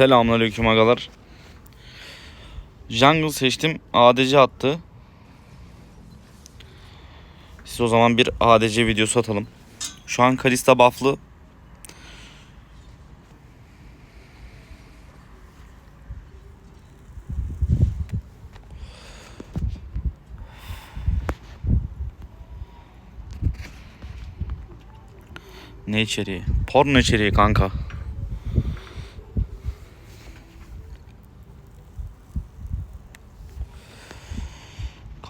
Selamünaleyküm agalar. Jungle seçtim. ADC attı. Siz o zaman bir ADC videosu atalım. Şu an Kalista buff'lı. Ne içeriği? Porno içeriği kanka.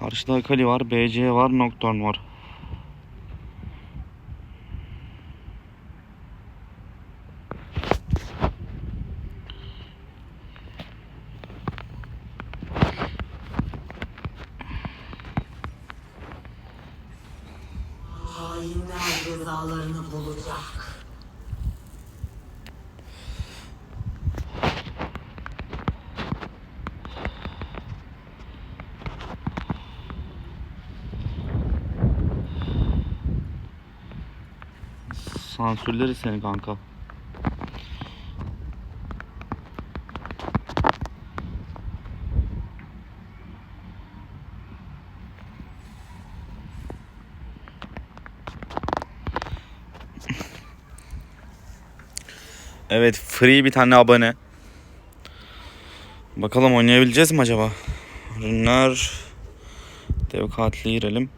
Karşıda Akali var, BC var, Nocturne var. Sansürleri seni kanka. Evet free bir tane abone. Bakalım oynayabileceğiz mi acaba? Ürünler Dev katili girelim.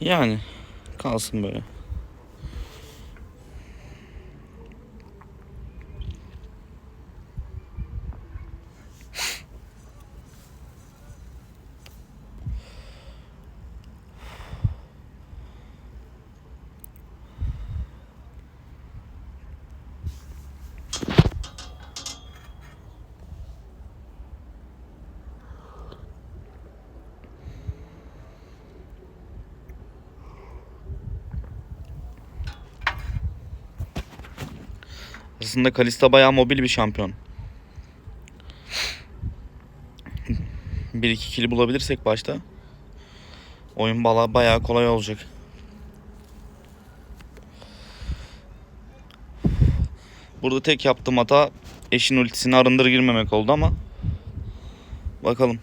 Yani kalsın böyle. Aslında Kalista bayağı mobil bir şampiyon. 1-2 kili bulabilirsek başta oyun bala bayağı kolay olacak. Burada tek yaptığım hata eşin ultisini arındır girmemek oldu ama bakalım.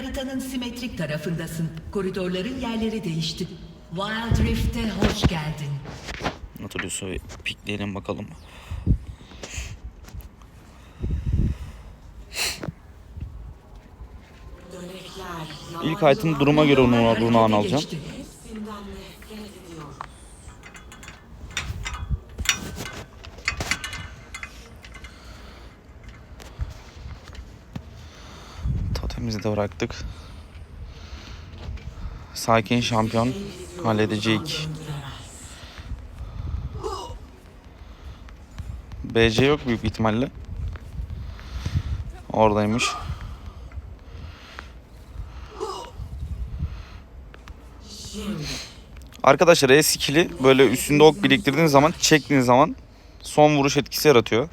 Haritanın simetrik tarafındasın. Koridorların yerleri değişti. Wild Rift'e hoş geldin. Bir pikleyelim bakalım. İlk item duruma göre onu Runa'nı alacağım. geçti. Totemizi de bıraktık. Sakin şampiyon halledecek. BC yok büyük ihtimalle. Oradaymış. Arkadaşlar E skill'i böyle üstünde ok biriktirdiğiniz zaman çektiğiniz zaman son vuruş etkisi yaratıyor.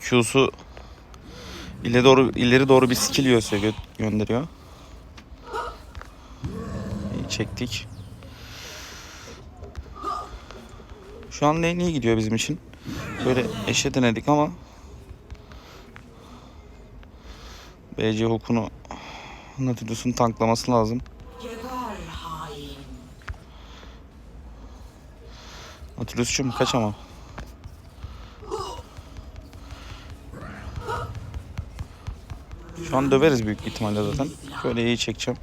Q'su ileri doğru ileri doğru bir skill göster gö- gönderiyor. İyi çektik. Şu an lane iyi gidiyor bizim için. Böyle eşe denedik ama BC hook'unu Nautilus'un tanklaması lazım. Nautilus'cum kaç ama. Şu an döveriz büyük ihtimalle zaten. Şöyle iyi çekeceğim.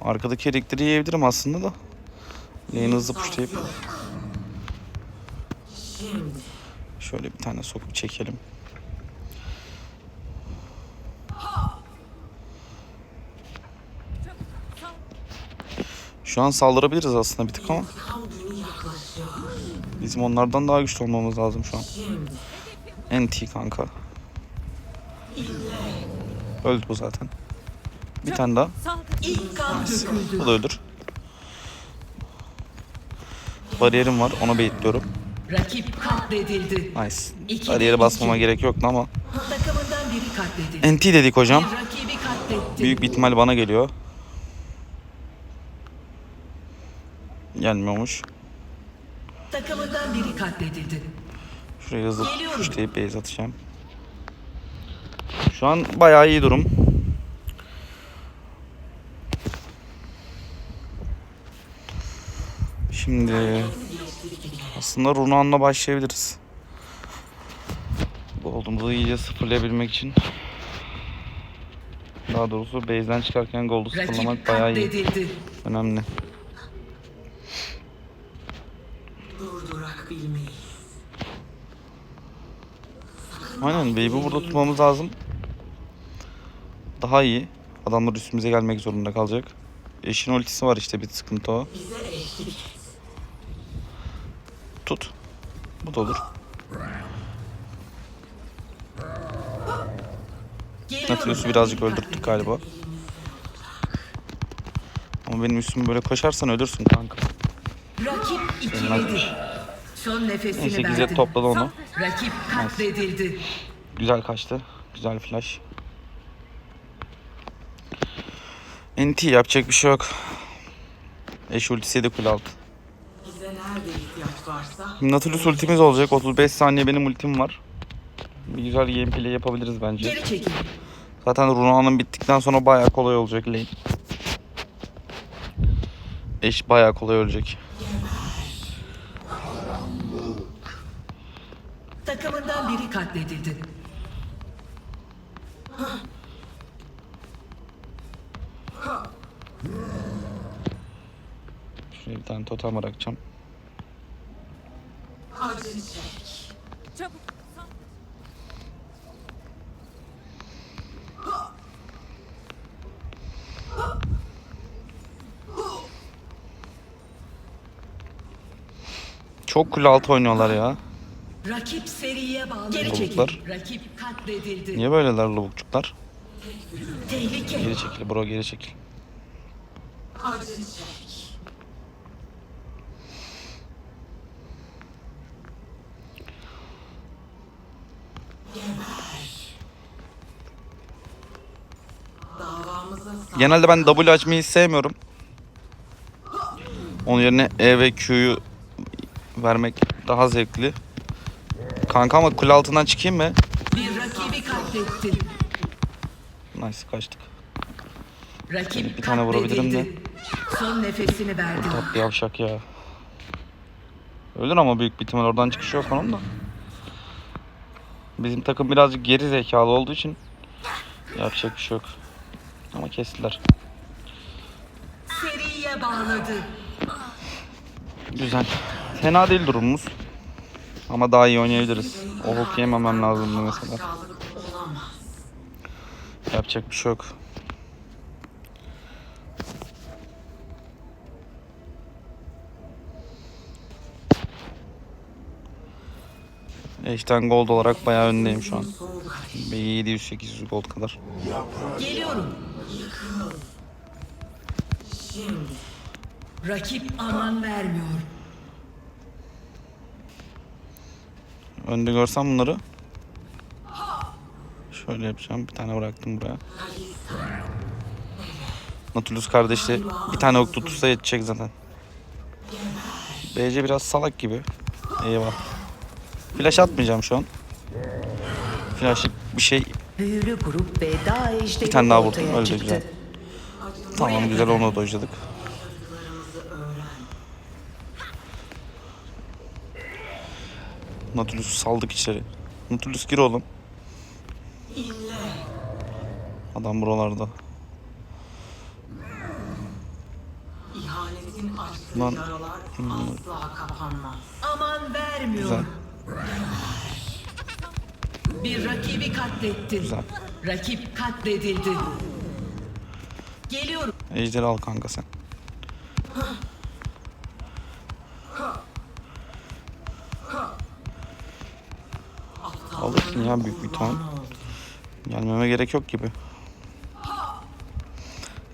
Arkadaki elektriği yiyebilirim aslında da. Lane'i hızlı pushlayıp. Şöyle bir tane sokup çekelim. Şu an saldırabiliriz aslında bir tık ama. Bizim onlardan daha güçlü olmamız lazım şu an. NT kanka. Öldü bu zaten. Bir tane daha. döküldü. Bu da ölür. bariyerim var. Onu baitliyorum. Rakip katledildi. Nice. De basmama gerek yoktu ama. Takımından biri katledildi. NT dedik hocam. Büyük bir ihtimal bana geliyor. Gelmiyormuş. Takımından biri katledildi. Şuraya hızlı Geliyorum. tuşlayıp base atacağım. Şu an bayağı iyi durum. Şimdi aslında Runan'la başlayabiliriz. Gold'umuzu iyice sıfırlayabilmek için. Daha doğrusu base'den çıkarken Gold'u sıfırlamak bayağı iyi. Önemli. Durdurak bilmeyi. Aynen baby burada tutmamız lazım. Daha iyi. Adamlar üstümüze gelmek zorunda kalacak. Eşin ultisi var işte bir sıkıntı o. Tut. Bu da olur. Nautilus'u birazcık öldürttük galiba. Ama benim üstüme böyle koşarsan ölürsün kanka. Rakip ikiledi. Son nefesini Neyse verdi. Gizet topladı onu. Rakip katledildi. Güzel kaçtı. Güzel flash. NT yapacak bir şey yok. Eş ultisi de kule altı. Bize nerede ihtiyaç varsa Nautilus ultimiz olacak. 35 saniye benim ultim var. Bir güzel gameplay yapabiliriz bence. Geri çekil. Zaten Runa'nın bittikten sonra bayağı kolay olacak lane. Eş bayağı kolay ölecek. Takımından biri katledildi. Şuraya bir tane totem bırakacağım. Çok kule altı oynuyorlar ya. Rakip seriye bağlı. Geri Lavuklar. çekil. Rakip katledildi. Niye böyleler lavukçuklar? Tehlike. Geri çekil bro geri çekil. Genelde ben W açmayı sevmiyorum. Onun yerine E ve Q'yu vermek daha zevkli. Kanka ama kule altından çıkayım mı? Bir rakibi katletti. Nice kaçtık. Rakip Bir tane vurabilirim de. Son nefesini verdi. Tatlı yavşak ya. Ölür ama büyük bir ihtimal oradan çıkışı yok onun da. Bizim takım birazcık geri zekalı olduğu için yapacak bir şey yok. Ama kestiler. Seriye bağladı. Güzel. Fena değil durumumuz. Ama daha iyi oynayabiliriz. O hook yememem lazımdı mesela. Yapacak bir şey yok. Eşten gold olarak bayağı öndeyim şu an. Soğuk ateş. Bir 700-800 gold kadar. Geliyorum. Rakip aman vermiyor. Önde görsem bunları. Şöyle yapacağım. Bir tane bıraktım buraya. Nautilus kardeşi bir tane ok tutursa yetecek zaten. BC biraz salak gibi. Eyvah. Flash atmayacağım şu an. Flashlık bir şey. Bir tane daha vurdum. Öyle güzel. Tamam güzel onu da dojladık. Nautilus'u saldık içeri. Nautilus gir oğlum. Adam buralarda. ihanetin açtığı Lan. yaralar asla kapanmaz. Aman vermiyor. Güzel. Bir rakibi katlettin. Güzel. Rakip katledildi. Geliyorum. Ejderi al kanka sen. ya büyük bir tane. Gelmeme gerek yok gibi.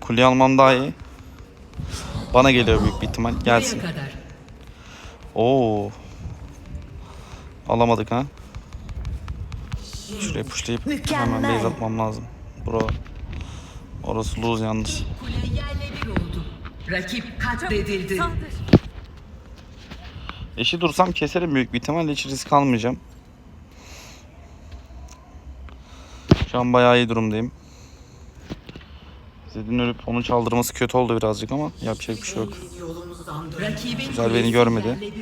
Kuleyi almam daha iyi. Bana geliyor büyük bir ihtimal. Gelsin. Oo. Alamadık ha. Şuraya pushlayıp hemen base atmam lazım. Bro. Orası lose yalnız. Rakip katledildi. Eşi dursam keserim büyük bir ihtimalle hiç risk almayacağım. Şu an bayağı iyi durumdayım. Zed'in ölüp onu çaldırması kötü oldu birazcık ama yapacak bir şey yok. Güzel, beni görmedi.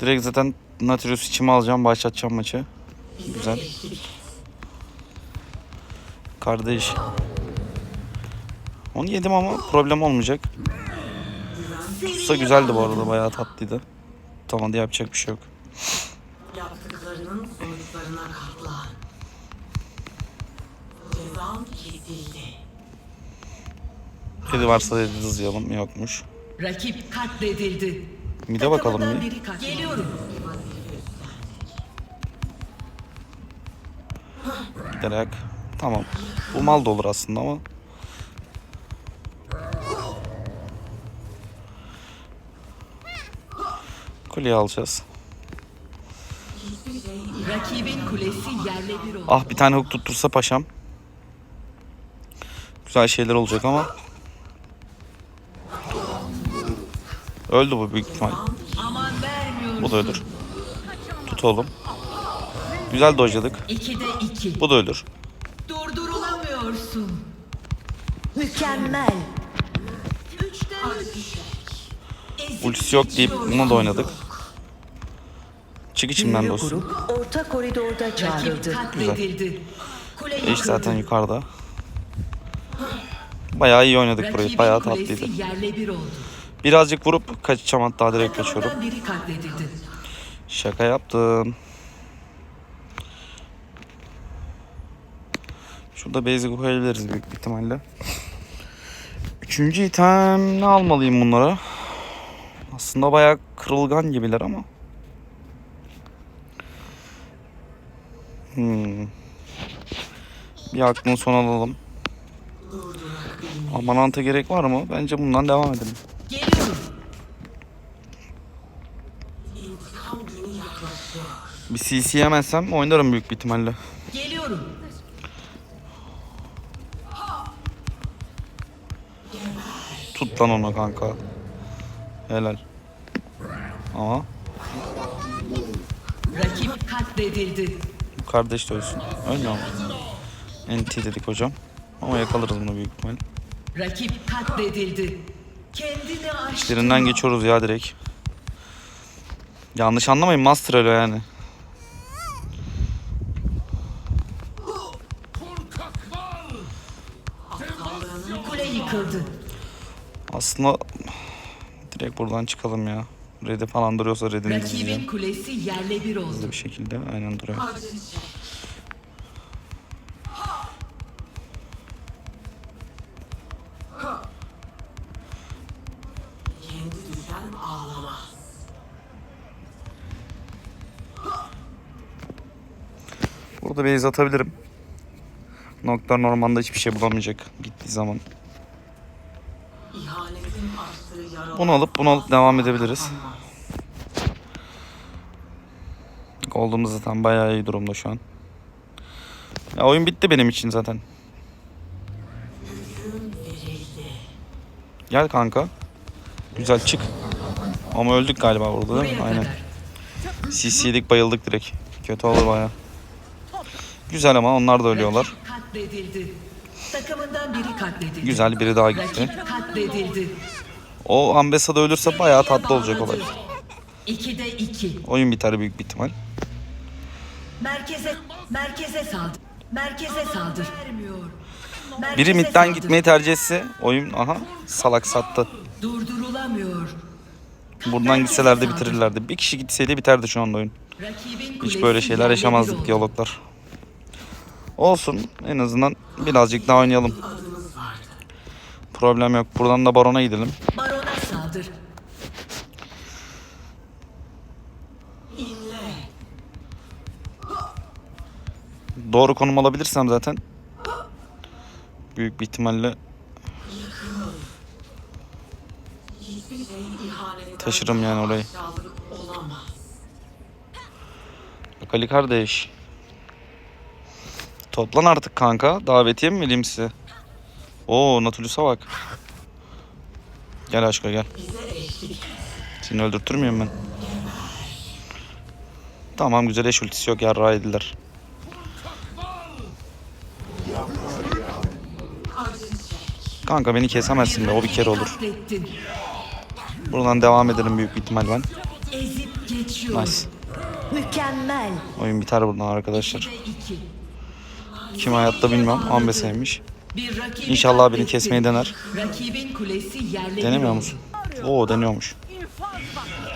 Direkt zaten Nautilus içime alacağım, başlatacağım maçı. Güzel. Kardeş. Onu yedim ama problem olmayacak. Tutsa güzeldi bu arada, bayağı tatlıydı. Tamam da yapacak bir şey yok. Kedi varsa dedi hızlayalım, yokmuş. Rakip katledildi. Mide bakalım bir. Geliyorum. Giderek. Tamam. Bu mal da olur aslında ama. Kuleyi alacağız. Rakibin kulesi yerle bir oldu. Ah bir tane hook tuttursa paşam. Güzel şeyler olacak ama. Öldü bu büyük ihtimal. Bu da ölür. Tut oğlum. Güzel dojladık. Bu da ölür. Durdurulamıyorsun. Mükemmel. Ultisi yok deyip buna da oynadık. Çık içimden dostum. orta koridorda çağrıldı. Kule Eş zaten yukarıda. Bayağı iyi oynadık burayı. Bayağı tatlıydı. Birazcık vurup kaçacağım hatta direkt kaçıyorum. Şaka yaptım. Şurada basic koyabiliriz büyük ihtimalle. Üçüncü item ne almalıyım bunlara? Aslında bayağı kırılgan gibiler ama. Hmm. Bir aklın son alalım. Amananta gerek var mı? Bence bundan devam edelim. Bir CC yemezsem oynarım büyük bir ihtimalle. Geliyorum. Tut lan onu kanka. Helal. Ama Rakip katledildi. bu kardeş de ölsün. Ölmüyor mu? NT dedik hocam. Ama yakalarız bunu büyük ihtimal. Rakip katledildi. Kendini aştı. İşlerinden geçiyoruz ya direkt. Yanlış anlamayın Master öyle yani. Aslında direkt buradan çıkalım ya. Red'i falan duruyorsa Red'ini Rakibin kulesi yerle bir oldu. Hızlı bir şekilde aynen duruyor. Burada base atabilirim. Nokta normanda hiçbir şey bulamayacak gittiği zaman. Bunu alıp bunu alıp devam edebiliriz. Gold'umuz zaten bayağı iyi durumda şu an. Ya oyun bitti benim için zaten. Gel kanka. Güzel çık. Ama öldük galiba burada değil mi? Aynen. kadar. CC yedik bayıldık direkt. Kötü olur baya. Güzel ama onlar da ölüyorlar. Rakip katledildi. Takımından biri katledildi. Güzel biri daha gitti. Rakip katledildi. O Ambessa'da ölürse bayağı tatlı olacak olay. İkide iki. Oyun biter büyük bir ihtimal. Merkeze, merkeze saldır. Merkeze saldır. Merkeze Biri midden saldır. gitmeyi tercih etse oyun aha salak sattı. Durdurulamıyor. Buradan Merkeze gitseler de bitirirlerdi. Bir kişi gitseydi biterdi şu anda oyun. Hiç böyle şeyler yaşamazdık diyaloglar. Olsun en azından birazcık daha oynayalım. Problem yok. Buradan da Baron'a gidelim. Barona saldır. Doğru konum alabilirsem zaten büyük bir ihtimalle şey Taşırım yani orayı. aşağılık olamaz. Bak Ali kardeş. Toplan artık kanka. Davetiye mi size? Oo Natulus'a bak. Gel aşkım gel. Seni öldürtür müyüm ben? Tamam güzel eş ultisi yok acı çek. Kanka beni kesemezsin be o bir kere olur. Buradan devam ederim büyük bir ihtimal ben. Nice. Mükemmel. Oyun biter buradan arkadaşlar. Kim hayatta bilmem. Ambeseymiş. İnşallah beni kesmeyi dener. Denemiyor musun? Oo deniyormuş.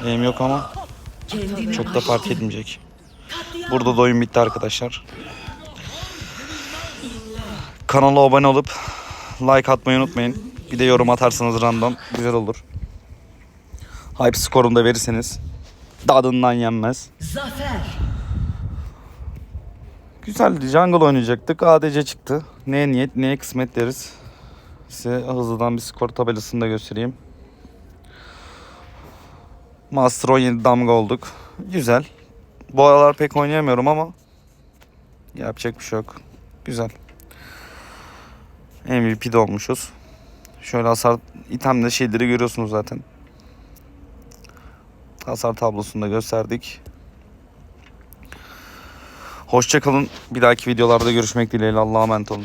Benim yok ama çok da fark etmeyecek. Burada da oyun bitti arkadaşlar. Kanala abone olup like atmayı unutmayın. Bir de yorum atarsanız random güzel olur. Hype skorunu da verirseniz tadından yenmez. Zafer. Güzeldi. Jungle oynayacaktık. ADC çıktı. Neye niyet, neye kısmet deriz. Size hızlıdan bir skor tabelasını da göstereyim. Master 17 damga olduk. Güzel. Bu aralar pek oynayamıyorum ama yapacak bir şey yok. Güzel. MVP'de olmuşuz. Şöyle hasar itemde şeyleri görüyorsunuz zaten. Hasar tablosunu da gösterdik. Hoşçakalın. Bir dahaki videolarda görüşmek dileğiyle. Allah'a emanet olun.